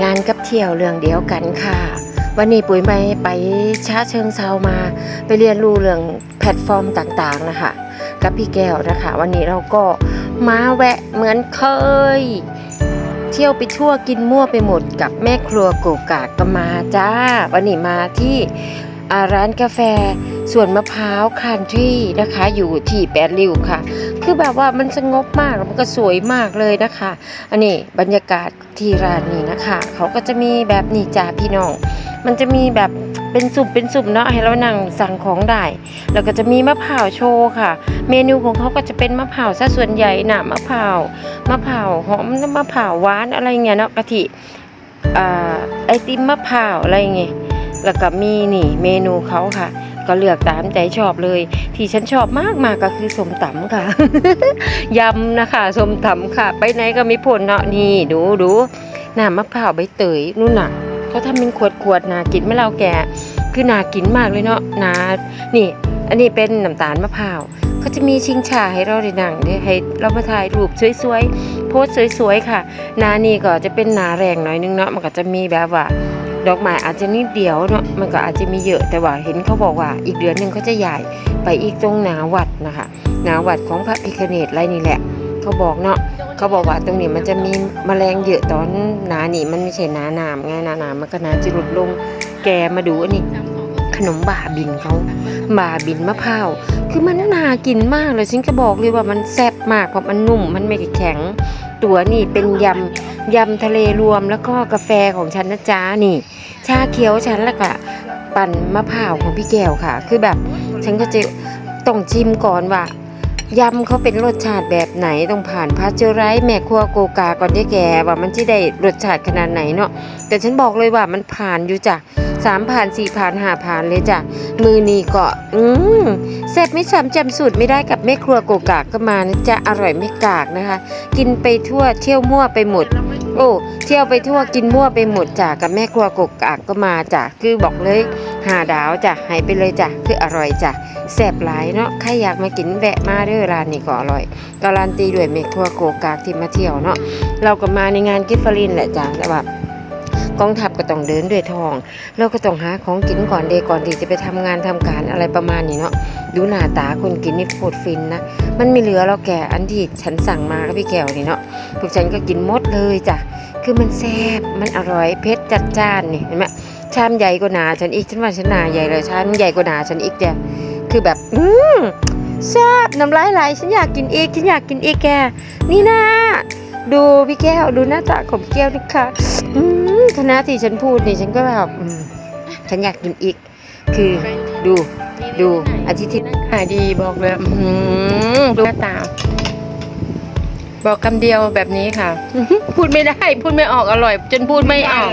งานกับเที่ยวเรื่องเดียวกันค่ะ วันนี้ปุ๋ยไปไปชาเชิงเซามาไปเรียนรู้เรื่องแพลตฟอร์มต่างๆนะคะ กับพี่แก้วนะคะ วันนี้เราก็มาแวะเหมือนเคย เที่ยวไปทั่วกินมั่วไปหมดกับแม่ครัวโกกากก็มาจ้า วันนี้มาที่ร้านกาแฟ ส่วนมะพร้าวคันทรีนะคะอยู่ที่แปดริ้วค่ะ คือแบบว่ามันสงบมากแล้วมันก็สวยมากเลยนะคะ อันนี้บรรยากาศที่ร้านนี้นะคะ เขาก็จะมีแบบนี้จ้าพี่น้อง มันจะมีแบบเป็นสุ่มเป็นสุ่มเนาะให้เรานั่งสั่งของได้ แล้วก็จะมีมะพร้าวโชว์ค่ะ เมนูของเขาก็จะเป็นมะพร้าวซะส่วนใหญ่น่ะมะพร้าวมะพร้าวหอมมะพร้าวหวานอะไรเงี้ยเนาะกะทิไอติมมะพร้าวอะไรเงี้ยแล้วก็มีนี่เมนูเขาค่ะ ก็เลือกตามใจชอบเลย ที่ฉันชอบมากมากก็คือสมตำค่ะยำนะคะสมตำค่ะ ไปไหนก็มีผลเนาะนี่ดูดูน้ำมะพร้าวใบเตยนู่นน่ะเขาทำเป็นขวดขวดๆนากินไม่เราแกคือนากินมากเลยเนาะนานี่ อันนี้เป็นน้ำตาลมะพร้าวเขาจะมีชิงชาให้เราได้นั่งได้ให้เรามาถ่ายรูปสวยๆโพสสวยๆค่ะ นานี่ก็จะเป็นนาแรงหน่อยนึงเนาะมันก็จะมีแบบว่า ดอกไม้อาจจะนิดเดียวเนาะมันก็อาจจะมีเยอะแต่ว่าเห็นเขาบอกว่า อีกเดือนหนึ่งเขาจะใหญ่ไปอีกตรงหนาวัดนะคะหนาวัดของพระพิคเนตไรนี่แหละ เขาบอกเนาะเขาบอกว่าตรงนี้มันจะมีแมลงเยอะตอนหนาหนีมันไม่ใช่หนาหนามไงหนาหนามมันก็หนาจะหลุดลงแกมาดูอันนี้ขนมบาบินเขาบาบินมะพร้าวคือมันน่ากินมากเลยฉันก็บอกเลยว่ามันแซ่บมากเพราะมันนุ่มมันไม่แข็ง ตัวนี่เป็นยำยำทะเลรวมแล้วก็กาแฟของฉันนะจ๊ะนี่ ชาเขียวฉันแล้วก็ปั่นมะพร้าวของพี่แก้วค่ะ คือแบบฉันก็จะต้องชิมก่อนว่ายำเขาเป็นรสชาติแบบไหนต้องผ่านพาสเจอร์ไรส์แม่ครัวโกกาก่อนได้แกว่ามันจะได้รสชาติขนาดไหนเนาะแต่ฉันบอกเลยว่ามันผ่านอยู่จ้ะ สามผ่านสี่ผ่านห้าผ่านเลยจ้ะมือนีก็อืมแซ่บไม่ซ้ำจำสูตรไม่ได้กับแม่ครัวโกกากก็มานะจ๊ะอร่อยไม่กากนะคะ กินไปทั่วเที่ยวมั่วไปหมด โอ้เที่ยวไปทั่วกินมั่วไปหมดจ้ะกับแม่ครัวกกกากก็มาจ้ะคือบอกเลยหาดาวจ้ะให้ไปเลยจ้ะคืออร่อยจ้ะแซ่บหลายเนาะใครอยากมากินแวะมาเด้อร้านนี้ก็อร่อยการันตีด้วยแม่ครัวโกกากที่มาเที่ยวเนาะเราก็มาในงานกิฟฟลินแหละจ้ะแต่ว่า กองทัพก็ต้องเดินด้วยทอง เราก็ต้องหาของกินก่อนเดก่อนที่จะไปทำงานทำการอะไรประมาณนี้เนาะดูหน้าตาคนกินนี่โคตรฟินนะมันไม่เหลือแล้วแก่อันที่ฉันสั่งมากับพี่แก้วนี่เนาะพวกฉันก็กินหมดเลยจ้ะคือมันแซ่บมันอร่อยเผ็ดจัดจ้านนี่เห็นไหมชามใหญ่กว่าหนาฉันอีกฉันว่าฉันหนาใหญ่เลยชามใหญ่กว่าหนาฉันอีกเดียคือแบบอืมแซ่บน้ำลายไหลฉันอยากกินอีกฉันอยากกินอีกแก นี่นะดูพี่แก้วดูหน้าตาของพี่แก้วนี่ค่ะอื คณะที่ฉันพูดนี่ฉันก็แบบอืมฉันอยากกินอีก คือดูดูอาทิตย์ที่ขายดีบอกเลยอืมดูหน้าตา บอกคำเดียวแบบนี้ค่ะ พูดไม่ได้ พูดไม่ออกอร่อย จนพูดไม่ออก